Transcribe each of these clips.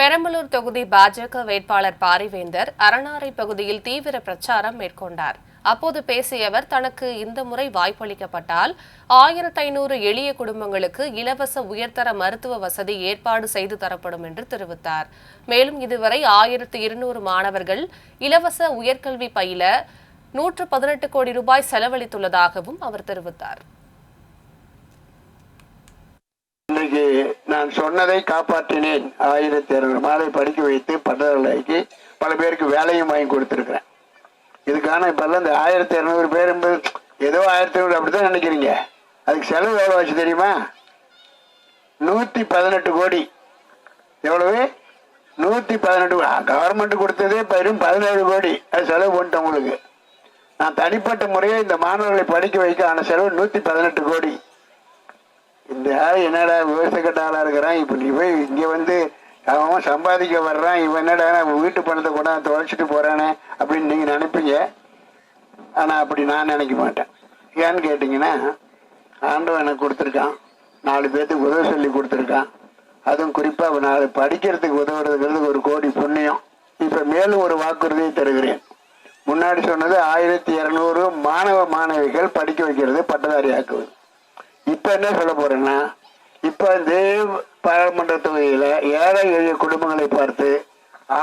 பெரம்பலூர் தொகுதி பாஜக வேட்பாளர் பாரிவேந்தர் அரணாரை பகுதியில் தீவிர பிரச்சாரம் மேற்கொண்டார். அப்போது பேசிய அவர் தனக்கு இந்த முறை வாய்ப்பளிக்கப்பட்டால் ஆயிரத்து ஐநூறு எளிய குடும்பங்களுக்கு இலவச உயர்தர மருத்துவ வசதி ஏற்பாடு செய்து தரப்படும் என்று தெரிவித்தார். மேலும் இதுவரை ஆயிரத்து இருநூறு மாணவர்கள் இலவச உயர்கல்வி பயில நூற்று பதினெட்டு கோடி ரூபாய் செலவழித்துள்ளதாகவும் அவர் தெரிவித்தார். இன்றைக்கு நான் சொன்னதை காப்பாற்றினேன். ஆயிரத்தி இருநூறு மாலை படிக்க வைத்து பட்டதாரிக்கு பல பேருக்கு வேலையும் வாங்கி கொடுத்துருக்குறேன். இதுக்கான இப்போல்லாம் இந்த ஆயிரத்தி இரநூறு பேர் என்பது ஏதோ ஆயிரத்தி ஐநூறு அப்படிதான் நினைக்கிறீங்க. அதுக்கு செலவு எவ்வளோ ஆச்சு தெரியுமா? நூற்றி பதினெட்டு கோடி. எவ்வளவு? நூற்றி பதினெட்டு கவர்மெண்ட் கொடுத்ததே பெரும் பதினேழு கோடி. அது செலவு பண்ணிட்டேன் உங்களுக்கு. நான் தனிப்பட்ட முறையில் இந்த மாணவர்களை படிக்க வைக்க ஆன செலவு நூற்றி பதினெட்டு கோடி. இந்த என்னடா விவசாயக்கட்ட ஆளா இருக்கிறான்? இப்போ நீ போய் இங்கே வந்து அவன் சம்பாதிக்க வர்றான். இவன் என்னடா அவன் வீட்டு பணத்தை கூட தொலைச்சிட்டு போறானே அப்படின்னு நீங்க நினைப்பீங்க. ஆனா அப்படி நான் நினைக்க மாட்டேன். ஏன்னு கேட்டிங்கன்னா ஆண்டவன் எனக்கு கொடுத்துருக்கான். நாலு பேர்த்துக்கு உதவி சொல்லி கொடுத்துருக்கான். அதுவும் குறிப்பாக நான் படிக்கிறதுக்கு உதவுறதுங்கிறது ஒரு கோடி புண்ணியம். இப்போ மேலும் ஒரு வாக்குறுதியை தருகிறேன். முன்னாடி சொன்னது ஆயிரத்தி இரநூறு மாணவ மாணவிகள் படிக்க வைக்கிறது பட்டதாரி ஆக்குவது இப்போ என்ன சொல்ல போறேன்னா இப்போ இந்த பாராளுமன்ற தொகுதியில ஏழை எளிய குடும்பங்களை பார்த்து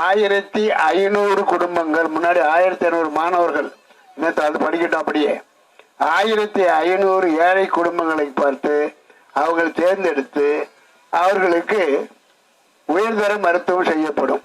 ஆயிரத்தி ஐநூறு குடும்பங்கள் முன்னாடி ஆயிரத்தி ஐநூறு மாணவர்கள் நேற்று அது படிக்கட்டும் அப்படியே. ஆயிரத்தி ஐநூறு ஏழை குடும்பங்களை பார்த்து அவர்கள் தேர்ந்தெடுத்து அவர்களுக்கு உயர்தர மருத்துவம் செய்யப்படும்.